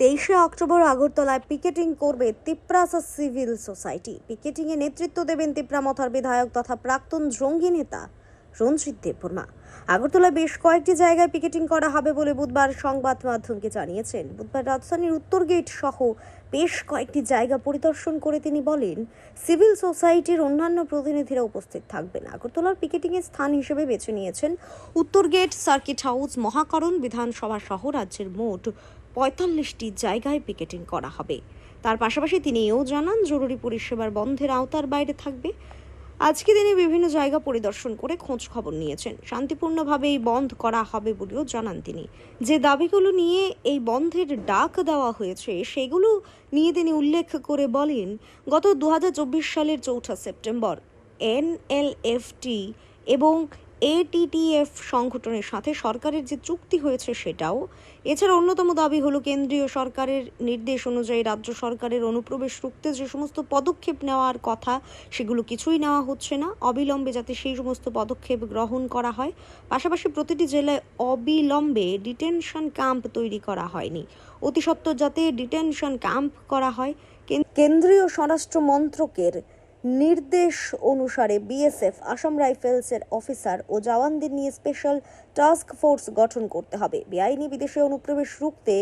তেইশে অক্টোবর আগরতলায় পিকেটিং করবে তিপ্রাসা সিভিল সোসাইটি। পিকেটিংয়ে নেতৃত্ব দেবেন তিপ্রামথার বিধায়ক তথা প্রাক্তন জঙ্গি নেতা রঞ্জিত দেববর্মা। আগরতলায় বেশ কয়েকটি জায়গায় পিকেটিং করা হবে বলে বুধবার সংবাদ মাধ্যমকে জানিয়েছেন। বুধবার রাজধানীর উত্তর গেট সহ বেশ কয়েকটি জায়গা পরিদর্শন করে তিনি বলেন, সিভিল সোসাইটির অন্যান্য প্রতিনিধিরা উপস্থিত থাকবেন। আগরতলার পিকেটিংয়ের স্থান হিসেবে বেছে নিয়েছেন উত্তর গেট সার্কিট হাউস মহাকরণ বিধানসভা সহ রাজ্যের মোট পঁয়তাল্লিশটি জায়গায় পিকেটিং করা হবে। তার পাশাপাশি তিনি এও জানান, জরুরি পরিষেবার বন্ধের আওতার বাইরে থাকবে। আজকে তিনি বিভিন্ন জায়গা পরিদর্শন করে খোঁজ খবর নিয়েছেন। শান্তিপূর্ণভাবে এই বন্ধ করা হবে বলেও জানান তিনি। যে দাবিগুলো নিয়ে এই বন্ধের ডাক দেওয়া হয়েছে, সেগুলো নিয়ে তিনি উল্লেখ করে বলেন, গত দু হাজার চব্বিশ সালের চৌঠা সেপ্টেম্বর এনএলএফটি এবং এটিটিএফ সংগঠনের সাথে সরকারের যে চুক্তি হয়েছে সেটাও। এছাড়া অন্যতম দাবি হলো কেন্দ্রীয় সরকারের নির্দেশ অনুযায়ী রাজ্য সরকারের অনুপ্রবেশ রুখতে যে সমস্ত পদক্ষেপ নেওয়ার কথা, সেগুলো কিছুই নেওয়া হচ্ছে না। অবিলম্বে যাতে সেই সমস্ত পদক্ষেপ গ্রহণ করা হয়। পাশাপাশি প্রতিটি জেলায় অবিলম্বে ডিটেনশন ক্যাম্প তৈরি করা হয়নি। অতি সত্বর যাতে ডিটেনশন ক্যাম্প করা হয়, কেন- কেন্দ্রীয় স্বরাষ্ট্র মন্ত্রকের নির্দেশ অনুসারে বিএসএফ, আসাম রাইফেলসের অফিসার ও জওয়ানদের নিয়ে স্পেশাল টাস্ক ফোর্স গঠন করতে হবে। বেআইনি বিদেশে অনুপ্রবেশ রুখতে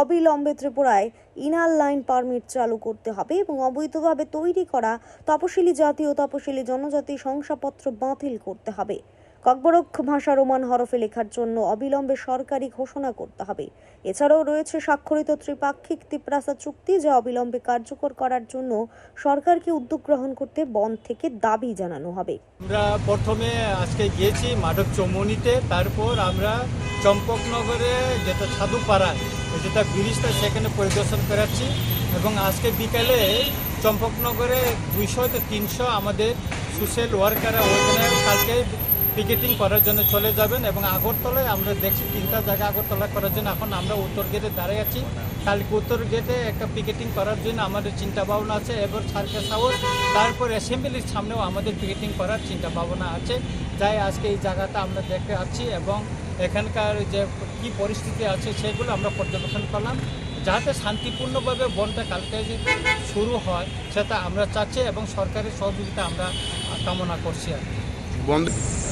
অবিলম্বে ত্রিপুরায় ইনার লাইন পারমিট চালু করতে হবে এবং অবৈধভাবে তৈরি করা তপশিলি জাতি ও তপশিলি জনজাতি শংসাপত্র বাতিল করতে হবে। ককবরক ভাষা রোমান হরফে লেখার জন্য অবিলম্বে সরকারি ঘোষণা করতে হবে। এছাড়াও রয়েছে স্বাক্ষরিত ত্রিপাক্ষিক তিপ্রাসা চুক্তি যা অবিলম্বে কার্যকর করার জন্য সরকারকে উদ্যোগ গ্রহণ করতে বন্ধ থেকে দাবি জানানো হবে। আমরা প্রথমে আজকে গিয়েছি মাধব চৌমনিতে তারপর আমরা চম্পকনগরে যেটা সাধুপাড়া যেটা ব্রিজটা সেখানে পরিদর্শন করাচ্ছি এবং আজকে বিকালে চম্পকনগরে দুইশো তো তিনশো আমাদের সোশ্যাল ওয়ার্কাররা ওইখানে কালকে পিকেটিং করার জন্য চলে যাবেন এবং আগরতলায় আমরা দেখছি তিনটা জায়গা আগরতলা করার জন্য। এখন আমরা উত্তর গেটে দাঁড়িয়ে আছি। কালকে উত্তর গেটে একটা পিকেটিং করার জন্য আমাদের চিন্তা ভাবনা আছে, এবার সার্কাস হাউস তারপর অ্যাসেম্বলির সামনেও আমাদের পিকেটিং করার চিন্তা ভাবনা আছে। তাই আজকে এই জায়গাটা আমরা দেখতে আছি এবং এখানকার যে কি পরিস্থিতি আছে সেগুলো আমরা পর্যবেক্ষণ করলাম। যাতে শান্তিপূর্ণভাবে বনটা কালকে শুরু হয়, সেটা আমরা চাচ্ছি এবং সরকারের সহযোগিতা আমরা কামনা করছি আর। বন্ধ।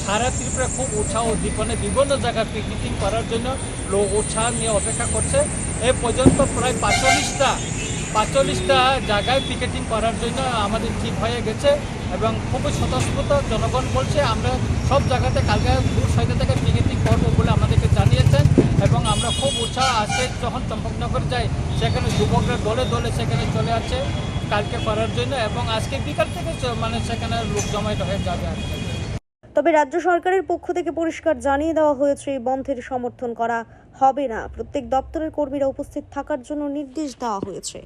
সারা ত্রিপুরা খুব উৎসাহ উদ্দীপনে বিভিন্ন জায়গায় পিকনিকিং করার জন্য লোক উৎসাহ নিয়ে অপেক্ষা করছে। এ পর্যন্ত প্রায় পাঁচচল্লিশটা পাঁচচল্লিশটা জায়গায় পিকেটিং করার জন্য আমাদের ঠিক হয়ে গেছে এবং খুবই স্বতঃস্ফূর্ত জনগণ বলছে, আমরা সব জায়গাতে কালকে দূর ছয়টা থেকে পিকেটিং করব বলে আমাদেরকে জানিয়েছেন। এবং আমরা খুব উৎসাহ আজকে যখন চম্পকনগর যাই, সেখানে যুবকরা দলে দলে সেখানে চলে আসছে কালকে করার জন্য এবং আজকে বিকাল থেকে মানে সেখানে লোক জমায়েত হয়ে যাবে আর কি। তবে রাজ্য সরকারের পক্ষ থেকে পরিষ্কার জানিয়ে দেওয়া হয়েছে, এই বন্ধের সমর্থন করা হবে না। প্রত্যেক দপ্তরের কর্মীরা উপস্থিত থাকার জন্য নির্দেশ দেওয়া হয়েছে।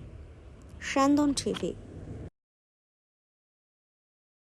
স্যান্দন টিভি